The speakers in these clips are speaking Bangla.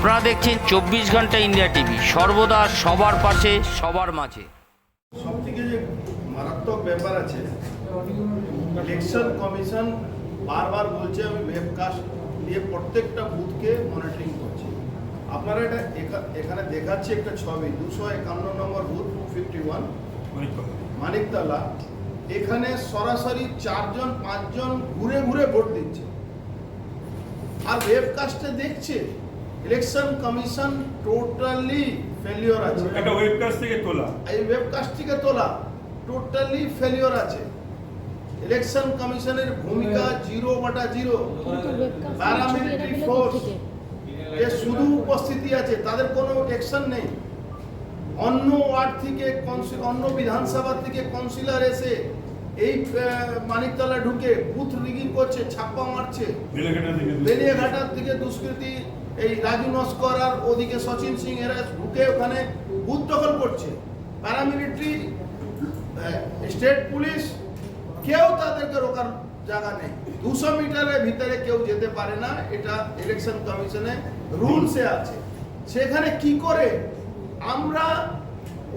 দেখছেন চব্বিশ ঘণ্টা ইন্ডিয়া টিভি। সর্বদা সবার পাশে, সবার মাঝে। সব থেকে যে মারাত্মক ব্যাপার আছে ইলেকশন কমিশন বারবার বলছে আমি ওয়েবকাস্ট দিয়ে প্রত্যেকটা বুথকে মনিটরিং করছি। আপনারা এটা এখা- এখানে দেখাচ্ছে একটা ছবি, দুশো একান্ন নম্বর বুথ ফিফটি ওয়ান মানিকতলা। এখানে সরাসরি চারজন, পাঁচজন ঘুরে ঘুরে ভোট দিচ্ছে। আর ওয়েবকাস্টে দেখছে ইলেকশন কমিশন টোটালি ফেলিওর আছে। একটা ওয়েবকাস্ট থেকে তোলা। এই ওয়েবকাস্ট থেকে তোলা টোটালি ফেলিওর আছে। ইলেকশন কমিশনের ভূমিকা zero by zero. Paramilitary force এ শুধু উপস্থিতি আছে তাদের কোনো অ্যাকশন নেই। অন্য ওয়ার্ড থেকে অন্য বিধানসভা থেকে কাউন্সিলর এসে এই মানিকতলা ঢুকে বুথ রিগিং করছে ছাপ্পা মারছে। বেলিয়াঘাটার দিকে দুষ্কৃতী। এই রাজু নস্কর আর ওদিকে সচিন সিং এরা ঢুকে ওখানে বুথ দখল করছে। প্যারামিলিটারি স্টেট পুলিশ কেউ তাদেরকে রোকার জায়গা নেই। দুশো মিটারের ভিতরে কেউ যেতে পারে না। এটা ইলেকশন কমিশনে রুলসে আছে। সেখানে কি করে আমরা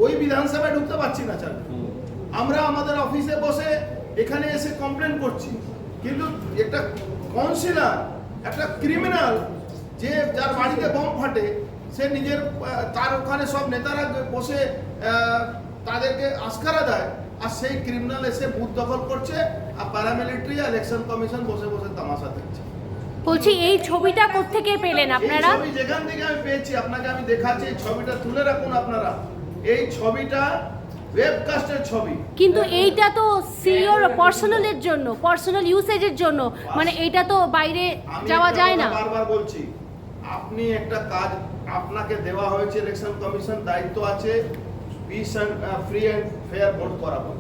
ওই বিধানসভায় ঢুকতে পারছি না চাল আমরা আমাদের অফিসে বসে এখানে এসে কমপ্লেন করছি। কিন্তু একটা কাউন্সিলর একটা ক্রিমিনাল যে যার বাড়িতে বোম ফাটে সে নিজের তার ওখানে সব নেতারা বসে তাদেরকে আস্কারা দেয়। আর সেই ক্রিমিনাল এসে বুথ দখল করছে আর প্যারামিলিটারি ইলেকশন কমিশন বসে বসে তামাশা দেখছে। বলছি এই ছবিটা কোত্থেকে পেলেন আপনারা? ছবি যেখান থেকে আমি পেয়েছি আপনাকে আমি দেখাচ্ছি এই ছবিটা তুলে রাখুন আপনারা। এই ছবিটা ওয়েবকাস্টের ছবি। কিন্তু এইটা তো সিওর পার্সোনালের জন্য পার্সোনাল ইউসেজের জন্য। মানে এইটা তো বাইরে যাওয়া যায় না। বারবার বলছি। আপনি একটা কাজ আপনাকে দেওয়া হয়েছে ইলেকশন কমিশন দায়িত্ব আছে peace and free and fair vote করাবো।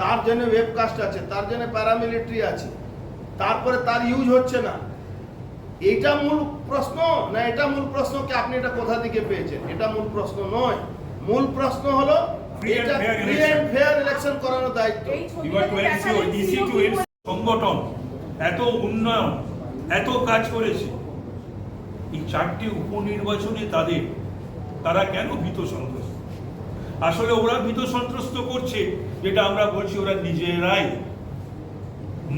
তার জন্য ওয়েবকাস্ট আছে তার জন্য প্যারামিলিটারি আছে। তারপরে তার ইউজ হচ্ছে না। এটা মূল প্রশ্ন না এটা মূল প্রশ্ন কি আপনি এটা কোথা থেকে পেয়েছেন? এটা মূল প্রশ্ন নয়। মূল প্রশ্ন হলো সংগঠন এত উন্নয়ন এত কাজ করেছে। এই চারটি উপনির্বাচনে তাদের তারা কেন ভীত সন্ত্রস্ত? আসলে ওরা ভীত সন্ত্রস্ত করছে যেটা আমরা বলছি ওরা নিজেরাই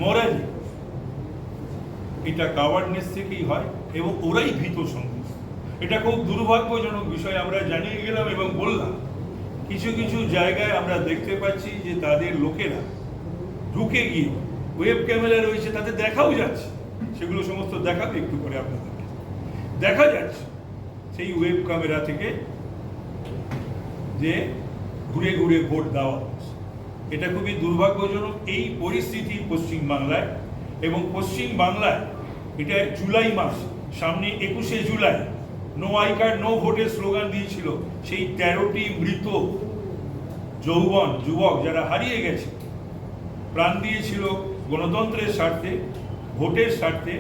মরেন এটা কাওয়ার্ডনেস থেকেই হয় এবং ওরাই ভীত সন্ত্রস্ত। এটা খুব দুর্ভাগ্যজনক বিষয় আমরা জানিয়ে গেলাম এবং বললাম। কিছু কিছু জায়গায় আমরা দেখতে পাচ্ছি যে তাদের লোকেরা ঢুকে গিয়ে ওয়েব ক্যামেরা রয়েছে তাতে দেখাও যাচ্ছে। সেগুলো সমস্ত দেখাবে একটু করে আপনাদেরকে। দেখা যাচ্ছে সেই ওয়েব ক্যামেরা থেকে যে ঘুরে ঘুরে ভোট দেওয়া হচ্ছে। এটা খুবই দুর্ভাগ্যজনক। এই পরিস্থিতি পশ্চিম বাংলায় এবং পশ্চিম বাংলায় এটা জুলাই মাস, সামনে একুশে July. No I card no ভোটের স্লোগান দিয়েছিল। সেই তেরোটি মৃত যৌবন, যুবক যারা হারিয়ে গেছে, প্রাণ দিয়েছিল গণতন্ত্রের স্বার্থে, ভোটের স্বার্থে।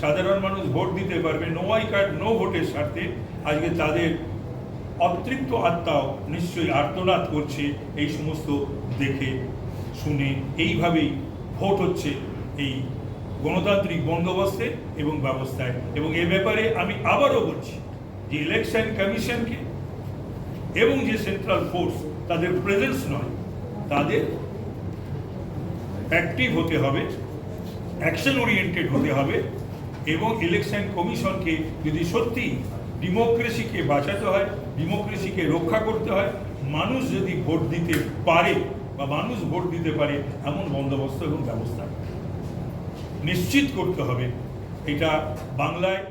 সাধারণ মানুষ ভোট দিতে পারবে নো আই কার্ড নো ভোটের স্বার্থে। আজকে তাদের অতৃপ্ত আত্মাও নিশ্চয়ই আর্তনাদ করছে এই সমস্ত দেখে শুনে। এইভাবেই ভোট হচ্ছে এই গণতান্ত্রিক বন্দোবস্তে এবং ব্যবস্থায়। এবং এ ব্যাপারে আমি আবারও বলছি যে ইলেকশন কমিশনকে এবং যে সেন্ট্রাল ফোর্স তাদের প্রেজেন্স নয়, তাদের অ্যাক্টিভ হতে হবে অ্যাকশন ওরিয়েন্টেড হতে হবে এবং ইলেকশন কমিশনকে যদি সত্যি ডেমোক্রেসিকে বাঁচাতে হয় ডেমোক্রেসিকে রক্ষা করতে হয়, মানুষ যদি ভোট দিতে পারে বা মানুষ ভোট দিতে পারে, এমন বন্দোবস্ত এবং ব্যবস্থা নিশ্চিত করতে হবে। এটা বাংলায়